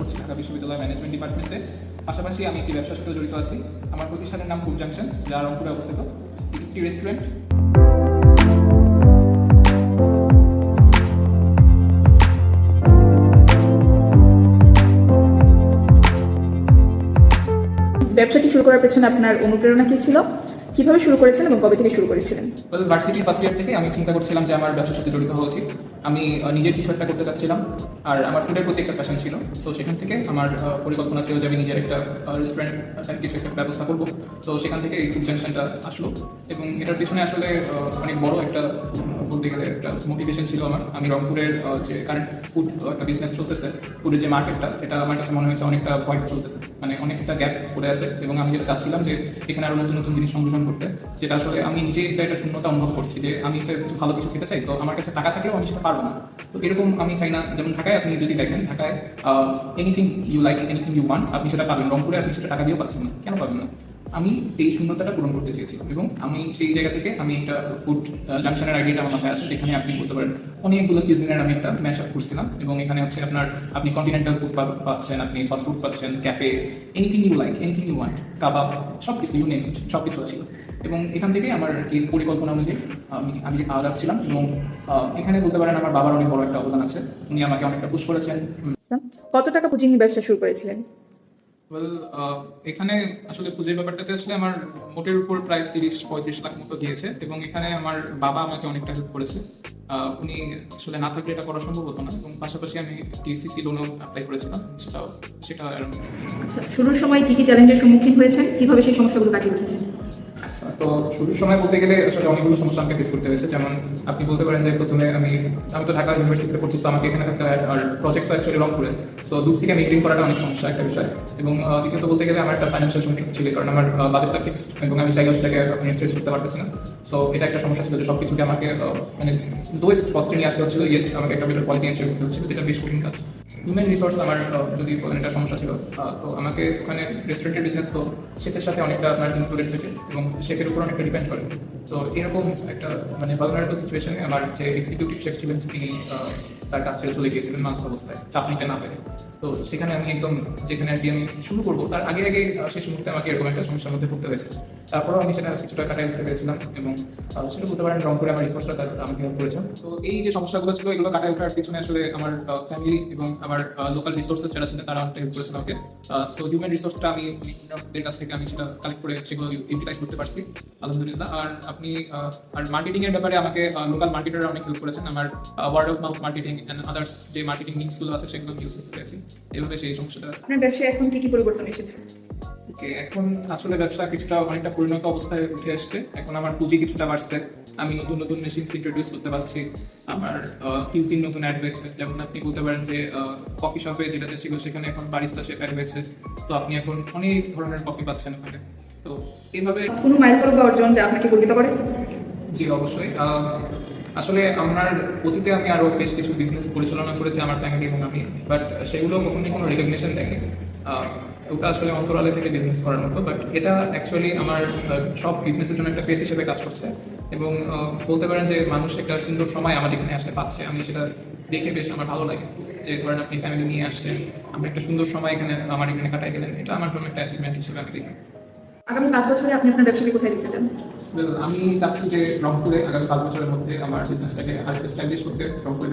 করছি ঢাকা বিশ্ববিদ্যালয় ম্যানেজমেন্ট ডিপার্টমেন্টে পাশাপাশি আমি একটি ব্যবসার সাথে জড়িত আছি। আমার প্রতিষ্ঠানের নাম ফুড জাংশন যা রংপুরে অবস্থিত। একটি রেস্টুরেন্ট ব্যবসাটি শুরু করার পেছনে আপনার অনুপ্রেরণা কি ছিল? কীভাবে শুরু করেছেন এবং কবে থেকে শুরু করেছিলেন? ভার্সিটির ফার্স্ট ইয়ার থেকে আমি চিন্তা করছিলাম যে আমার ব্যবসার সাথে জড়িত হওয়া উচিত। আমি নিজের কিছু একটা করতে চাচ্ছিলাম, আর আমার ফুডের প্রতি একটা প্যাশন ছিল। সো সেখান থেকে আমার পরিকল্পনা ছিল যে আমি নিজের একটা রেস্টুরেন্ট কিছু একটা ব্যবস্থা করব। তো সেখান থেকে এই ফুড জাংশনটা আসলো এবং এটার পিছনে আসলে অনেক বড় একটা বলতে গেলে একটা মোটিভেশন ছিল আমার। আমি রংপুরের যে কারেন্ট ফুড একটা বিজনেস চলতেছে ফুডের যে মার্কেটটা এটা আমার কাছে মনে হয়েছে অনেকটা ভয়েড চলতেছে মানে অনেকটা গ্যাপ পড়ে আছে। এবং আমি যেটা চাচ্ছিলাম যে এখানে আরও নতুন নতুন জিনিস সংযোজন করতে, যেটা আসলে আমি নিজেই একটা শূন্যতা অনুভব করছি যে আমি একটা কিছু ভালো কিছু খেতে চাই, তো আমার কাছে টাকা থাকলেও আমি সেটা পারব। তো এরকম আমি চাই না। যেমন ঢাকায় আপনি যদি দেখেন, ঢাকায় anything you like anything you want আপনি সেটা পাবেন। রংপুরে আপনি সেটা টাকা দিয়েও পাচ্ছেন না। কেন পাবেন না? আমি এই শূন্যতাটা পূরণ করতে চেয়েছিলাম এবং আমি সেই জায়গা থেকে আমি একটা ফুড জাংশনের আইডিয়াটা আমার মাথায় আসে, যেখানে আপনি বলতে পারেন অনেকগুলো কিউজিনের আমি একটা ম্যাশ আপ করছিলাম এবং এখানে হচ্ছে আপনার, আপনি কন্টিনেন্টাল ফুড পাচ্ছেন, আপনি ফাস্ট ফুড পাচ্ছেন cafe anything you like anything you want কাবাব সব কিছু ইউ নেম সব কিছু ছিল এবং এখান থেকে আমার এই পরিকল্পনা অনুযায়ী আমি আমি আগাচ্ছিলাম এবং এখানে বলতে পারেন আমার বাবার অনেক বড় একটা অবদান আছে। উনি আমাকে অনেকটা পুশ করেছেন। কত টাকা পুঁজি নিয়ে ব্যবসা শুরু করেছিলেন? ওয়েল এখানে আসলে পুজোর ব্যাপারটাতে আসলে আমার মোটের উপর প্রায় তিরিশ, পঁয়ত্রিশ লাখ মতো দিয়েছে এবং এখানে আমার বাবা আমাকে অনেকটা হেল্প করেছে। উনি আসলে না থাকলে এটা করা সম্ভব হতো না এবং পাশাপাশি আমি টিসিসি লোনও অ্যাপ্লাই করেছিলাম, সেটাও, সেটা আচ্ছা শুরুর সময় কি কি চ্যালেঞ্জের সম্মুখীন হয়েছেন? কীভাবে সেই সমস্যাগুলো কাটিয়ে উঠেছেন? তো শুরুর সময় বলতে গেলে আসলে অনেকগুলো সমস্যা আমাকে ফেস করতে হয়েছে। যেমন আপনি বলতে পারেন যে প্রথমে আমি আমি তো ঢাকা ইউনিভার্সিটিতে পড়ছি আমাকে এখানে থাকতে হয়। আর প্রজেক্ট তো অ্যাকচুয়ালি রংপুরে। সো দূর থেকে মেনটেন করাটা অনেক সমস্যা একটা বিষয়। এবং দ্বিতীয়ত বলতে গেলে আমার একটা ফাইন্যান্সিয়াল সমস্যা ছিল কারণ আমার বাজেটটা ফিক্সড এবং আমি চাইলেও সেটাকে আপনি স্ট্রেস করতে পারতেছি না। সো এটা একটা সমস্যা ছিল যে সব কিছুকে আমাকে মানে লোয়েস্ট কস্টে নিয়ে আসতে হচ্ছিল ইয়ে আমাকে একটা বেটার কোয়ালিটি এনশিওর করতে হচ্ছিল, যেটা বেশ কঠিন কাজ। হিউম্যান রিসোর্স আমার যদি এটা সমস্যা ছিল তো আমাকে ওখানে রেস্টুরেন্টের বিজনেস তো সেটার সাথে অনেকটা আপনার ইনক্লুডেড থাকে এবং শেফের উপর অনেকটা ডিপেন্ড করে। তো এরকম একটা মানে ভালনারেবল সিচুয়েশনে আমার যে এক্সিকিউটিভ ছিলেন, তিনি তার কাছে চলে গিয়েছিলেন মাঝ অবস্থায়, চাপ নিতে না পেরে। তো সেখানে আমি একদম, যেখানে আর কি আমি শুরু করব, তার আগে আগে শেষ মুহূর্তে আমাকে এরকম একটা সমস্যার মধ্যে পড়তে হয়েছে। তারপরেও আমি সেটা কিছুটা কাটাই উঠতে পেরেছিলাম এবং সেটা বলতে পারেন রংপুরে আমার রিসোর্সটা আমাকে হেল্প করেছেন তো এই যে সমস্যাগুলো ছিল, এগুলো কাটাই ওঠার পিছনে আসলে আমার ফ্যামিলি এবং আমার লোকাল রিসোর্সেস যারা ছিলেন তারা অনেকটা হেল্প করেছেন আমাকে। সো হিউম্যান রিসোর্সটা আমি অন্যদের কাছ থেকে আমি সেটা কালেক্ট করে সেগুলো ইউটিলাইজ করতে পারছি, আলহামদুলিল্লাহ। আর আপনি আর মার্কেটিং এর ব্যাপারে আমাকে লোকাল মার্কেটাররা অনেক হেল্প করেছেন। আমার word of mouth marketing and others যে মার্কেটিং লিঙ্কসগুলো আছে সেগুলো ইউজ করতে পেরেছি। এইভাবে সেই সমস্যাটা। আপনার ব্যবসায় এখন কি কি পরিবর্তন এসেছে? এখন আসলে ব্যবসা কিছুটা অনেকটা পরিণত অবস্থায় উঠে আসছে এখন আমার পুঁজি কিছুটা বাড়ছে। আমি নতুন নতুন মেশিনস ইন্ট্রোডিউস করতে পারছি। আমার কিউজিন নতুন অ্যাড হয়েছে। যেমন আপনি বলতে পারেন যে কফি শপে যেটাতে ছিল সেখানে এখন বারিস্তা শেপ অ্যাড হয়েছে। তো আপনি এখন অনেক ধরনের কফি পাচ্ছেন ওখানে। তো এইভাবে কোনো মাইলফলক বা অর্জন যা আপনাকে গর্বিত করে? জি অবশ্যই। আসলে আমার অতীতে আমি আরও বেশ কিছু বিজনেস পরিচালনা করেছি আমার ফ্যামিলি এবং আমি বাট সেগুলো কখনোই কোনো রেকগনিশন দেয়নি। ওটা আসলে অন্তরালে থেকে বিজনেস করার মতো বাট এটা অ্যাকচুয়ালি আমার সব বিজনেসের জন্য একটা ফেস হিসেবে কাজ করছে। এবং বলতে পারেন যে মানুষ একটা সুন্দর সময় আমার এখানে আসলে পাচ্ছে। আমি সেটা দেখে বেশ আমার ভালো লাগে যে, ধরেন আপনি ফ্যামিলি নিয়ে আসছেন আমরা একটা সুন্দর সময় এখানে, আমার এখানে কাটাই গেলেন এটা আমার জন্য একটা অ্যাচিভমেন্ট হিসেবে আমি দেখি। আগামী পাঁচ বছরে আপনি আপনার ব্যবসাকে কোথায় দিতে চান? আমি চাচ্ছি যে রংপুরে আগামী পাঁচ বছরের মধ্যে আমার বিজনেসটাকে আরেকটু স্ট্যাবলিশ করতে রংপুরে